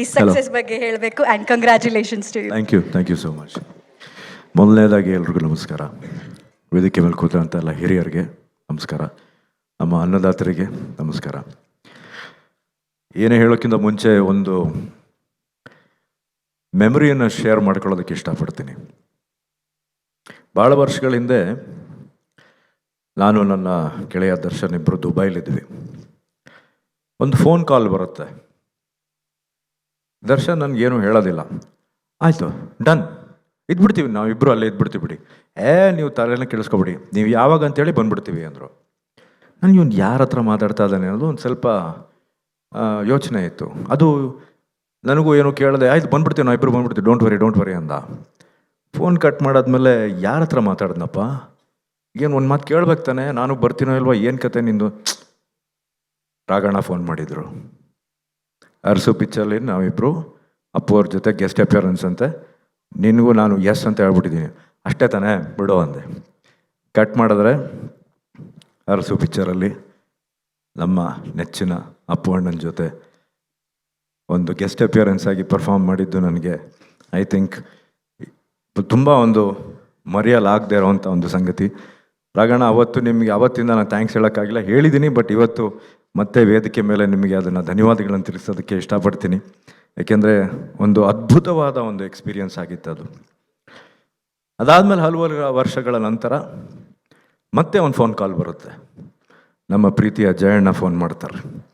ಈ ಸಕ್ಸಸ್ ಬಗ್ಗೆ ಹೇಳಬೇಕು and congratulations to you thank you thank you so much ಮೊದಲನೇದಾಗಿ ಎಲ್ರಿಗೂ ನಮಸ್ಕಾರ. ವೇದಿಕೆ ಮೇಲೆ ಕೂತಂಥ ಎಲ್ಲ ಹಿರಿಯರಿಗೆ ನಮಸ್ಕಾರ. ನಮ್ಮ ಅನ್ನದಾತರಿಗೆ ನಮಸ್ಕಾರ. ಏನೇ ಹೇಳೋಕ್ಕಿಂತ ಮುಂಚೆ ಒಂದು ಮೆಮೊರಿಯನ್ನು ಶೇರ್ ಮಾಡ್ಕೊಳ್ಳೋದಕ್ಕೆ ಇಷ್ಟಪಡ್ತೀನಿ. ಭಾಳ ವರ್ಷಗಳ ಹಿಂದೆ ನಾನು ನನ್ನ ಗೆಳೆಯ ದರ್ಶನ್ ಇಬ್ಬರು ದುಬೈಲಿದ್ವಿ. ಒಂದು ಫೋನ್ ಕಾಲ್ ಬರುತ್ತೆ. ದರ್ಶನ್ ನನಗೇನು ಹೇಳೋದಿಲ್ಲ. ಆಯಿತು, ಡನ್. ಇದ್ಬಿಡ್ತೀವಿ ನಾವಿಬ್ಬರು ಅಲ್ಲೇ ಇದ್ಬಿಡ್ತೀವಿ ಬಿಡಿ. ಏ, ನೀವು ತಲೆನ ಕೇಳಿಸ್ಕೊಬಿಡಿ ನೀವು ಯಾವಾಗ ಅಂತೇಳಿ ಬಂದ್ಬಿಡ್ತೀವಿ ಅಂದರು. ನನಗೆ ಇವ್ನು ಯಾರ ಹತ್ರ ಮಾತಾಡ್ತಾ ಇದ್ದಾನೆ ಅನ್ನೋದು ಒಂದು ಸ್ವಲ್ಪ ಯೋಚನೆ ಇತ್ತು. ಅದು ನನಗೂ ಏನು ಕೇಳಿದೆ, ಆಯ್ತು ಬಂದ್ಬಿಡ್ತೀವಿ ನಾವು ಇಬ್ಬರು ಬಂದ್ಬಿಡ್ತೀವಿ ಡೋಂಟ್ ವರಿ ಡೋಂಟ್ ವರಿ ಅಂದ. ಫೋನ್ ಕಟ್ ಮಾಡಾದ್ಮೇಲೆ ಯಾರ ಹತ್ರ ಮಾತಾಡಿದ್ನಪ್ಪ? ಏನು ಒಂದು ಮಾತು ಕೇಳ್ಬೇಕು ತಾನೆ, ನಾನು ಬರ್ತೀನೋ ಇಲ್ವಾ, ಏನು ಕತೆ ನಿಂದು? ರಾಗಣ್ಣ ಫೋನ್ ಮಾಡಿದರು. ಅರಸು ಪಿಕ್ಚರ್ಲಿ ನಾವಿಬ್ಬರು ಅಪ್ಪು ಅವ್ರ ಜೊತೆ ಗೆಸ್ಟ್ ಅಪಿಯರೆನ್ಸ್ ಅಂತೆ. ನಿನಗೂ ನಾನು ಎಸ್ ಅಂತ ಹೇಳ್ಬಿಟ್ಟಿದ್ದೀನಿ. ಅಷ್ಟೇ ತಾನೇ, ಬಿಡೋ ಅಂದೆ. ಕಟ್ ಮಾಡಿದ್ರೆ ಅರಸು ಪಿಕ್ಚರಲ್ಲಿ ನಮ್ಮ ನೆಚ್ಚಿನ ಅಪ್ಪು ಅಣ್ಣನ ಜೊತೆ ಒಂದು ಗೆಸ್ಟ್ ಅಪಿಯರೆನ್ಸ್ ಆಗಿ ಪರ್ಫಾರ್ಮ್ ಮಾಡಿದ್ದು ನನಗೆ ಐ ಥಿಂಕ್ ತುಂಬ ಒಂದು ಮರೆಯಲಾಗದೇ ಇರೋವಂಥ ಒಂದು ಸಂಗತಿ. ರಾಗಣ್ಣ ಅವತ್ತು ನಿಮಗೆ ಅವತ್ತಿಂದ ನಾನು ಥ್ಯಾಂಕ್ಸ್ ಹೇಳೋಕ್ಕಾಗಿಲ್ಲ. ಹೇಳಿದ್ದೀನಿ ಬಟ್ ಇವತ್ತು ಮತ್ತೆ ವೇದಿಕೆ ಮೇಲೆ ನಿಮಗೆ ಅದನ್ನು ಧನ್ಯವಾದಗಳನ್ನು ತಿಳಿಸೋದಕ್ಕೆ ಇಷ್ಟಪಡ್ತೀನಿ. ಯಾಕೆಂದರೆ ಒಂದು ಅದ್ಭುತವಾದ ಒಂದು ಎಕ್ಸ್ಪೀರಿಯನ್ಸ್ ಆಗಿತ್ತು ಅದು. ಅದಾದಮೇಲೆ ಹಲವಾರು ವರ್ಷಗಳ ನಂತರ ಮತ್ತೆ ಒಂದು ಫೋನ್ ಕಾಲ್ ಬರುತ್ತೆ. ನಮ್ಮ ಪ್ರೀತಿಯ ಜಯಣ್ಣ ಫೋನ್ ಮಾಡ್ತಾರೆ.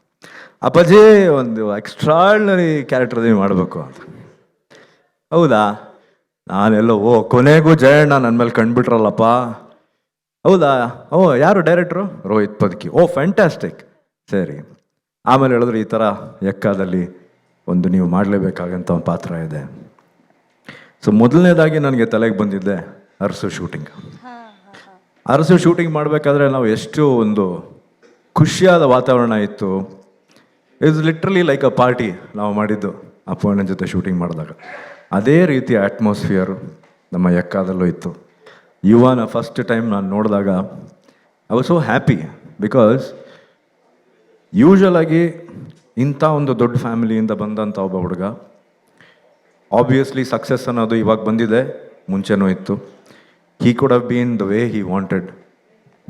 ಅಪ್ಪಾಜಿ ಒಂದು ಎಕ್ಸ್ಟ್ರಾರ್ಡ್ನರಿ ಕ್ಯಾರೆಕ್ಟರ್ ಮಾಡಬೇಕು ಅಂತ. ಹೌದಾ? ನಾನೆಲ್ಲೋ, ಓ, ಕೊನೆಗೂ ಜಯಣ್ಣ ನನ್ನ ಮೇಲೆ ಕಂಡುಬಿಟ್ರಲ್ಲಪ್ಪ. ಹೌದಾ? ಓ, ಯಾರು ಡೈರೆಕ್ಟ್ರು ರೋಹಿತ್ ಪದಕಿ. ಓ ಫ್ಯಾಂಟಾಸ್ಟಿಕ್ ಸರಿ. ಆಮೇಲೆ ಹೇಳಿದ್ರು ಈ ಥರ ಎಕ್ಕಾದಲ್ಲಿ ಒಂದು ನೀವು ಮಾಡಲೇಬೇಕಾಗಂತ ಒಂದು ಪಾತ್ರ ಇದೆ. ಸೊ ಮೊದಲನೇದಾಗಿ ನನಗೆ ತಲೆಗೆ ಬಂದಿದ್ದೆ ಅರಸು ಶೂಟಿಂಗ್ ಅರಸು ಶೂಟಿಂಗ್ ಮಾಡಬೇಕಾದ್ರೆ ನಾವು ಎಷ್ಟು ಒಂದು ಖುಷಿಯಾದ ವಾತಾವರಣ ಇತ್ತು. It's literally like a party ನಾವು ಮಾಡಿದ್ದು ಅಪ್ಪಣ್ಣನ ಜೊತೆ ಶೂಟಿಂಗ್ ಮಾಡಿದಾಗ. ಅದೇ ರೀತಿಯ ಅಟ್ಮಾಸ್ಫಿಯರು ನಮ್ಮ ಎಕ್ಕಾದಲ್ಲೂ ಇತ್ತು. ಯುವನ ಫಸ್ಟ್ ಟೈಮ್ ನಾನು ನೋಡಿದಾಗ I was so happy because usual ಆಗಿ ಇಂಥ ಒಂದು ದೊಡ್ಡ ಫ್ಯಾಮಿಲಿಯಿಂದ ಬಂದಂಥ ಒಬ್ಬ ಹುಡುಗ ಆಬ್ವಿಯಸ್ಲಿ ಸಕ್ಸಸ್ ಅನ್ನೋದು ಇವಾಗ ಬಂದಿದೆ, ಮುಂಚೆನೂ ಇತ್ತು. He could have been the way he wanted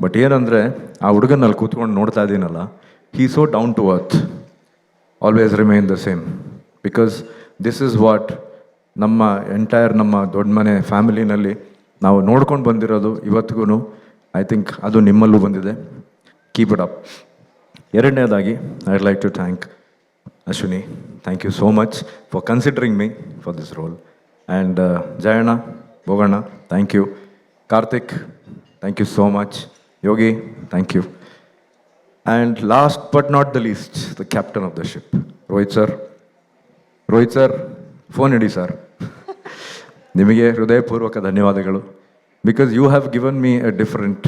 but ಏನಂದರೆ, ಆ ಹುಡುಗನಲ್ಲಿ ಕೂತ್ಕೊಂಡು ನೋಡ್ತಾ ಇದ್ದೀನಲ್ಲ he so down to earth always remain the same because this is what ನಮ್ಮ ಎಂಟೈರ್ ನಮ್ಮ ದೊಡ್ಡ ಮನೆ ಫ್ಯಾಮಿಲಿನಲ್ಲಿ ನಾವು ನೋಡ್ಕೊಂಡು ಬಂದಿರೋದು ಇವತ್ತಿಗೂ ಐ ಥಿಂಕ್ ಅದು ನಿಮ್ಮಲ್ಲೂ ಬಂದಿದೆ. ಕೀಪ್ ಇಟ್ ಅಪ್ ಎರಡನೇದಾಗಿ I'd like to thank Ashwini. Thank you so much for considering me for this role and Jayanna Bhoganna thank you Karthik thank you so much Yogi thank you and last but not the least the captain of the ship Rohit sir Rohit sir phone ED sir ನಿಮಗೆ ಹೃದಯಪೂರ್ವಕ ಧನ್ಯವಾದಗಳು. Because you have given me a different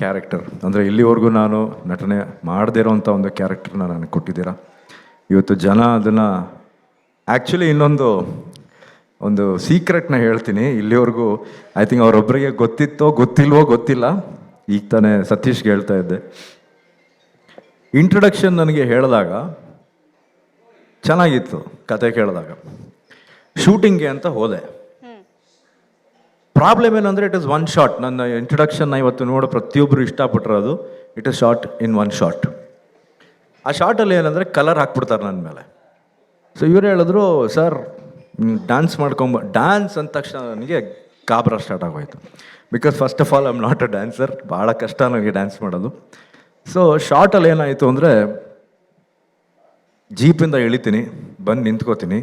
character ಅಂದರೆ ಇಲ್ಲಿವರೆಗೂ ನಾನು ನಟನೆ ಮಾಡದೇ ಇರೋವಂಥ ಒಂದು ಕ್ಯಾರೆಕ್ಟರ್ನ ನನಗೆ ಕೊಟ್ಟಿದ್ದೀರಾ. ಇವತ್ತು ಜನ ಅದನ್ನು ಆ್ಯಕ್ಚುಲಿ ಇನ್ನೊಂದು, ಒಂದು ಸೀಕ್ರೆಟ್ನ ಹೇಳ್ತೀನಿ. ಇಲ್ಲಿವರೆಗೂ ಐ ಥಿಂಕ್ ಅವರೊಬ್ಬರಿಗೆ ಗೊತ್ತಿತ್ತೋ ಗೊತ್ತಿಲ್ವೋ ಗೊತ್ತಿಲ್ಲ. ಈಗ ತಾನೇ ಸತೀಶ್ಗೆ ಹೇಳ್ತಾ ಇದ್ದೆ. ಇಂಟ್ರಡಕ್ಷನ್ ನನಗೆ ಹೇಳಿದಾಗ ಚೆನ್ನಾಗಿತ್ತು ಕತೆ ಕೇಳಿದಾಗ. ಶೂಟಿಂಗ್ಗೆ ಅಂತ ಹೋದೆ. ಪ್ರಾಬ್ಲಮ್ ಏನಂದರೆ ಇಟ್ ಇಸ್ ಒನ್ ಶಾಟ್ ನನ್ನ ಇಂಟ್ರಡಕ್ಷನ್ನ ಇವತ್ತು ನೋಡೋ ಪ್ರತಿಯೊಬ್ಬರು ಇಷ್ಟಪಟ್ಟಿರೋದು it is short in one shot ಆ ಶಾರ್ಟಲ್ಲಿ ಏನಂದರೆ ಕಲರ್ ಹಾಕ್ಬಿಡ್ತಾರೆ ನನ್ನ ಮೇಲೆ. ಸೊ ಇವರು ಹೇಳಿದ್ರು ಸರ್ ಡ್ಯಾನ್ಸ್ ಮಾಡ್ಕೊಂಬ ಡ್ಯಾನ್ಸ್ ಅಂದ ತಕ್ಷಣ ನನಗೆ ಗಾಬರ ಸ್ಟಾರ್ಟ್ ಆಗೋಯ್ತು. Because first of all I am not a dancer ಭಾಳ ಕಷ್ಟ ನನಗೆ ಡ್ಯಾನ್ಸ್ ಮಾಡೋದು. ಸೊ ಶಾರ್ಟಲ್ಲಿ ಏನಾಯಿತು ಅಂದರೆ ಜೀಪಿಂದ ಇಳಿತೀನಿ, ಬಂದು ನಿಂತ್ಕೋತೀನಿ.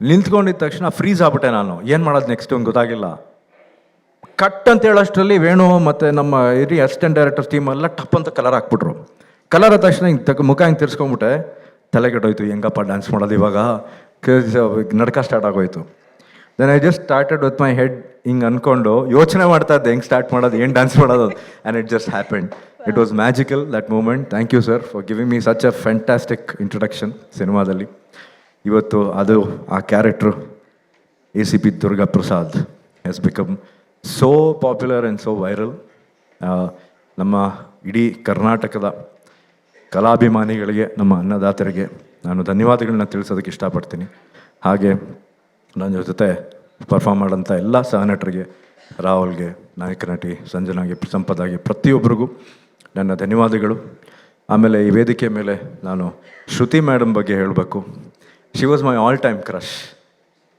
ನಿಂತ್ಕೊಂಡಿದ್ದ ತಕ್ಷಣ ಫ್ರೀಸ್ ಆಗ್ಬಿಟ್ಟೆ ನಾನು. ಏನು ಮಾಡೋದು ನೆಕ್ಸ್ಟ್ ಒಂದು ಗೊತ್ತಾಗಿಲ್ಲ. ಕಟ್ ಅಂತ ಹೇಳೋಷ್ಟರಲ್ಲಿ ವೇಣು ಮತ್ತು ನಮ್ಮ ಹಿರಿಯ ಅಸಿಸ್ಟೆಂಟ್ ಡೈರೆಕ್ಟರ್ ಟೀಮ್ ಎಲ್ಲ ಟಪ್ ಅಂತ ಕಲರ್ ಹಾಕ್ಬಿಟ್ರು. ಕಲರ್ ಆದ ತಕ್ಷಣ ಹಿಂಗೆ ತಗ ಮುಖ ಹಿಂಗೆ ತಿರ್ಸ್ಕೊಂಬಿಟ್ಟೆ. ತಲೆ ಕೆಟ್ಟೋಯ್ತು ಹೆಂಗಪ್ಪ ಡ್ಯಾನ್ಸ್ ಮಾಡೋದು ಇವಾಗ? ನಡ್ಕ ಸ್ಟಾರ್ಟ್ ಆಗೋಯ್ತು. Then I just started with my head ಹಿಂಗೆ ಅಂದ್ಕೊಂಡು ಯೋಚನೆ ಮಾಡ್ತಾ ಇದ್ದೆ, ಹೆಂಗೆ ಸ್ಟಾರ್ಟ್ ಮಾಡೋದು, ಏನು ಡ್ಯಾನ್ಸ್ ಮಾಡೋದು? And it just happened it was magical that moment thank you sir for giving me such a fantastic introduction ಸಿನಿಮಾದಲ್ಲಿ ಇವತ್ತು ಅದು, ಆ character A C P Durga Prasad has become so popular and so viral ನಮ್ಮ ಇಡೀ ಕರ್ನಾಟಕದ ಕಲಾಭಿಮಾನಿಗಳಿಗೆ, ನಮ್ಮ ಅನ್ನದಾತರಿಗೆ ನಾನು ಧನ್ಯವಾದಗಳನ್ನ ತಿಳಿಸೋದಕ್ಕೆ ಇಷ್ಟಪಡ್ತೀನಿ. ಹಾಗೆ ನನ್ನ ಜೊತೆ ಪರ್ಫಾರ್ಮ್ ಮಾಡೋಂಥ ಎಲ್ಲ ಸಹನಟರಿಗೆ, ರಾಹುಲ್ಗೆ, ನಾಯಕ ನಟಿ ಸಂಜನಾಗೆ, ಸಂಪದಾಗೆ ಪ್ರತಿಯೊಬ್ಬರಿಗೂ ನನ್ನ ಧನ್ಯವಾದಗಳು. ಆಮೇಲೆ ಈ ವೇದಿಕೆ ಮೇಲೆ ನಾನು ಶ್ರುತಿ ಮೇಡಮ್ ಬಗ್ಗೆ ಹೇಳಬೇಕು. She was my all time crush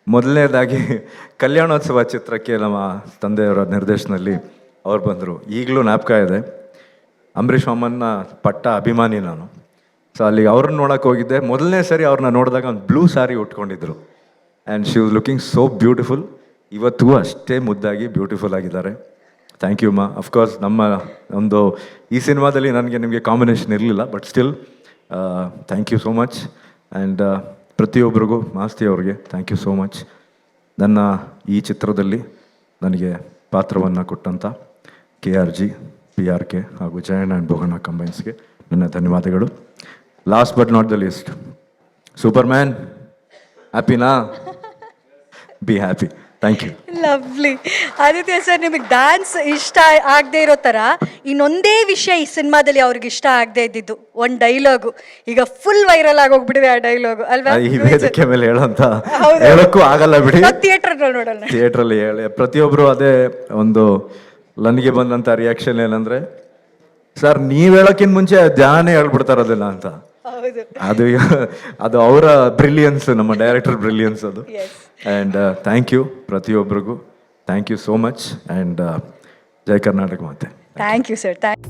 ಮೊದಲನೇದಾಗಿ ಕಲ್ಯಾಣೋತ್ಸವ ಚಿತ್ರಕ್ಕೆ ನಮ್ಮ ತಂದೆಯವರ ನಿರ್ದೇಶನದಲ್ಲಿ ಅವ್ರು ಬಂದರು. ಈಗಲೂ ನಾಪಕ ಇದೆ. ಅಂಬರೀಷ್ ಮಾಮನ್ನ ಪಟ್ಟ ಅಭಿಮಾನಿ ನಾನು. ಸೊ ಅಲ್ಲಿ ಅವ್ರನ್ನ ನೋಡೋಕೆ ಹೋಗಿದ್ದೆ. ಮೊದಲನೇ ಸರಿ ಅವ್ರನ್ನ ನೋಡಿದಾಗ ಒಂದು blue sari ಉಟ್ಕೊಂಡಿದ್ರು. And she was looking so beautiful ಇವತ್ತಿಗೂ ಅಷ್ಟೇ ಮುದ್ದಾಗಿ ಬ್ಯೂಟಿಫುಲ್ ಆಗಿದ್ದಾರೆ. ಥ್ಯಾಂಕ್ ಯು ಮಾ. ಅಫ್ಕೋರ್ಸ್ ನಮ್ಮ ಒಂದು ಈ ಸಿನಿಮಾದಲ್ಲಿ ನನಗೆ ನಿಮಗೆ ಕಾಂಬಿನೇಷನ್ ಇರಲಿಲ್ಲ but still thank you so much and ಪ್ರತಿಯೊಬ್ಬರಿಗೂ ಮಾಸ್ತಿ ಅವ್ರಿಗೆ ಥ್ಯಾಂಕ್ ಯು ಸೋ ಮಚ್ ನನ್ನ ಈ ಚಿತ್ರದಲ್ಲಿ ನನಗೆ ಪಾತ್ರವನ್ನು ಕೊಟ್ಟಂಥ K R G P R K ಹಾಗೂ ಜಯಣ್ಣ ಆ್ಯಂಡ್ ಬೋಗಣ್ಣ ಕಂಬೈನ್ಸ್ಗೆ ನನ್ನ ಧನ್ಯವಾದಗಳು. Last but not the least superman ಹ್ಯಾಪಿನಾ be happy thank you lovely Aditya sir ನಿಮಗೆ ಡ್ಯಾನ್ಸ್ ಇಷ್ಟ ಆಗದೆ ಇರೋ ಥರ ಇನ್ನೊಂದೇ ವಿಷಯ ಈ ಸಿನಿಮಾದಲ್ಲಿ ಅವ್ರಿಗೆ ಇಷ್ಟ ಆಗದೆ ಇದ್ದಿದ್ದು ಒಂದು ಡೈಲಾಗು ಈಗ ಫುಲ್ ವೈರಲ್ ಆಗೋಗ್ಬಿಟ್ಟಿದೆ ಆ ಡೈಲಾಗು ಅಲ್ವಾ? ಈ ವೇದಿಕೆ ಮೇಲೆ ಹೇಳೋಂತ. ಹೇಳೋಕ್ಕೂ ಆಗಲ್ಲ ಬಿಡಿ. ಥಿಯೇಟರ್ ನೋಡೋಣ. ಥಿಯೇಟ್ರಲ್ಲಿ ಹೇಳಿ. ಪ್ರತಿಯೊಬ್ಬರು ಅದೇ ಒಂದು ನನಗೆ ಬಂದಂಥ ರಿಯಾಕ್ಷನ್ ಏನಂದರೆ ಸರ್ ನೀವು ಹೇಳೋಕ್ಕಿಂತ ಮುಂಚೆ ಧ್ಯಾನೇ ಹೇಳ್ಬಿಡ್ತಾರೆ ಅದನ್ನ ಅಂತ. ಅದು ಅದು ಅವರ ಬ್ರಿಲಿಯನ್ಸ್ ನಮ್ಮ ಡೈರೆಕ್ಟರ್ ಬ್ರಿಲಿಯನ್ಸ್ ಅದು. ಆ್ಯಂಡ್ ಥ್ಯಾಂಕ್ ಯು ಪ್ರತಿಯೊಬ್ಬರಿಗೂ thank you so much and Jai Karnataka ಮಾತೆ. Thank you sir thank